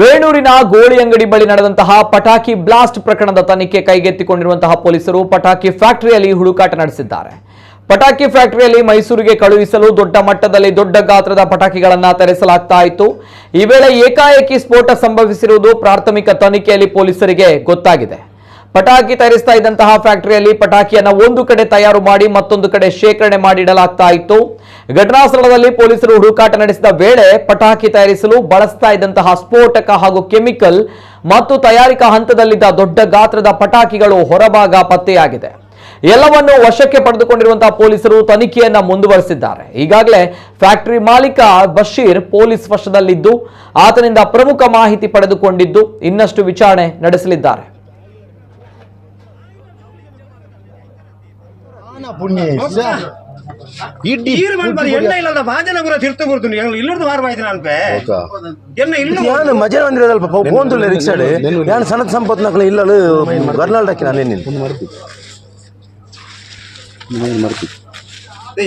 ವೇಣೂರಿನ ಗೋಳಿ ಅಂಗಡಿ ಬಳಿ ನಡೆದಂತಹ ಪಟಾಕಿ ಬ್ಲಾಸ್ಟ್ ಪ್ರಕರಣದ ತನಿಖೆ ಕೈಗೆತ್ತಿಕೊಂಡಿರುವಂತಹ ಪೊಲೀಸರು ಪಟಾಕಿ ಫ್ಯಾಕ್ಟರಿಯಲ್ಲಿ ಹುಡುಕಾಟ ನಡೆಸಿದ್ದಾರೆ. ಪಟಾಕಿ ಫ್ಯಾಕ್ಟರಿಯಲ್ಲಿ ಮೈಸೂರಿಗೆ ಕಳುಹಿಸಲು ದೊಡ್ಡ ಮಟ್ಟದಲ್ಲಿ ದೊಡ್ಡ ಗಾತ್ರದ ಪಟಾಕಿಗಳನ್ನು ತರಿಸಲಾಗ್ತಾ ಇತ್ತು. ಈ ವೇಳೆ ಏಕಾಏಕಿ ಸ್ಫೋಟ ಸಂಭವಿಸಿರುವುದು ಪ್ರಾಥಮಿಕ ತನಿಖೆಯಲ್ಲಿ ಪೊಲೀಸರಿಗೆ ಗೊತ್ತಾಗಿದೆ. ಪಟಾಕಿ ತಯಾರಿಸ್ತಾ ಇದ್ದಂತಹ ಫ್ಯಾಕ್ಟರಿಯಲ್ಲಿ ಪಟಾಕಿಯನ್ನು ಒಂದು ಕಡೆ ತಯಾರು ಮಾಡಿ ಮತ್ತೊಂದು ಕಡೆ ಶೇಖರಣೆ ಮಾಡಿಡಲಾಗ್ತಾ ಇತ್ತು. ಘಟನಾ ಸ್ಥಳದಲ್ಲಿ ಪೊಲೀಸರು ಹುಡುಕಾಟ ನಡೆಸಿದ ವೇಳೆ ಪಟಾಕಿ ತಯಾರಿಸಲು ಬಳಸ್ತಾ ಇದ್ದಂತಹ ಸ್ಫೋಟಕ ಹಾಗೂ ಕೆಮಿಕಲ್ ಮತ್ತು ತಯಾರಿಕಾ ಹಂತದಲ್ಲಿದ್ದ ದೊಡ್ಡ ಗಾತ್ರದ ಪಟಾಕಿಗಳು ಹೊರಭಾಗ ಪತ್ತೆಯಾಗಿದೆ. ಎಲ್ಲವನ್ನು ವಶಕ್ಕೆ ಪಡೆದುಕೊಂಡಿರುವಂತಹ ಪೊಲೀಸರು ತನಿಖೆಯನ್ನ ಮುಂದುವರೆಸಿದ್ದಾರೆ. ಈಗಾಗಲೇ ಫ್ಯಾಕ್ಟರಿ ಮಾಲೀಕ ಬಶೀರ್ ಪೊಲೀಸ್ ವಶದಲ್ಲಿದ್ದು ಆತನಿಂದ ಪ್ರಮುಖ ಮಾಹಿತಿ ಪಡೆದುಕೊಂಡಿದ್ದು ಇನ್ನಷ್ಟು ವಿಚಾರಣೆ ನಡೆಸಲಿದ್ದಾರೆ. ಆನ ಪುಣ್ಯ ಇಷ್ಟ. ಇಡ್ಡಿ ಈರು ಬಂದ್ ಬರೀ ಎಣ್ಣೆ ಇಲ್ಲದ ಭಾಜನ ಗುರ ತಿರ್ತು ಗುರ್ತೀನಿ ಇಲ್ಲದ ವಾರ ಆಯ್ತು ನಾನು ಹೌದಾ? ಎಣ್ಣೆ ಇಲ್ಲ ಯಾನು ಮಜಾ ಬಂದಿರೋದಲ್ಪ ಫೋನ್ತುಲ್ಲ ರಿಕ್ಷಾಡ್ ಯಾನು ಸಣ್ಣದ ಸಂಪತ್ ನಕಲ ಇಲ್ಲಳು ಬರ್ನಾಲ್ಡಕ್ಕೆ ನಾನು ನಿನ್ನ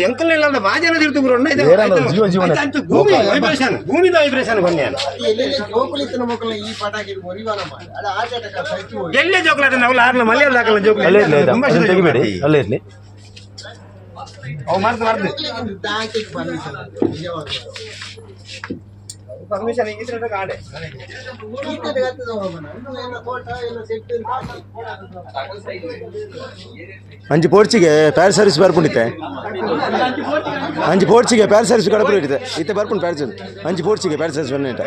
ಎಂಕಲ್ ಇಲ್ಲದ ಭಾಜನ ತಿರ್ತು ಗುರು ಎಣ್ಣೆ ಇದೆ. ಬೇರೆ ಆಯ್ತು. ಜೀವ ಜೀವನ. ಆಯ್ತು, ಆಯ್ತು, ಭೂಮಿ ವೈಬ್ರೇಷನ್ ಭೂಮಿದ ವೈಬ್ರೇಷನ್ ಬನ್ನಿ ನಾನು. ಎಲ್ಲೇ ಜೋಕ್ಲಾಟ ನಾವು ಲಾರ್ನ ಮಲ್ಯಾದ ಹಾಕಲ್ಲ ಜೋಕ್ಲಾಟ ಅಲ್ಲೇ ಇರ್ಲಿ ತುಂಬಾ ಅದನ್ನ ತೆಗಿಬೇಡಿ ಜೋಕ್ಲಾಟ. ಅಲ್ಲೇ ಇರ್ಲಿ ಅವು ಮಾಡ್ದು ಮಾಡ್ದು. ಪರ್ಮಿಷನ್ ಈಗಿದ್ರೆ ಕಾಡೆ ಅಂಜಿ ಪೋರ್ಚಿಗೆ ಪ್ಯಾರ್ ಸರ್ವಿಸ್ ಬರ್ಪುಂಡಿತ್ತೆ. ಅಂಜಿ ಪೋರ್ಚಿಗೆ ಪ್ಯಾರ್ ಸರ್ವಿಸ್ ಇಟ್ಟಿದೆ ಇತ್ತೆ ಬರ್ಪುಂಡು ಪ್ಯಾರ್ ಸರ್ವಿಸ್ ಅಂಜಿ ಪೋರ್ಚಿಗೆ ಪ್ಯಾರ್ ಸರ್ವಿಸ್ ಬನ್ನಿಟ್ಟ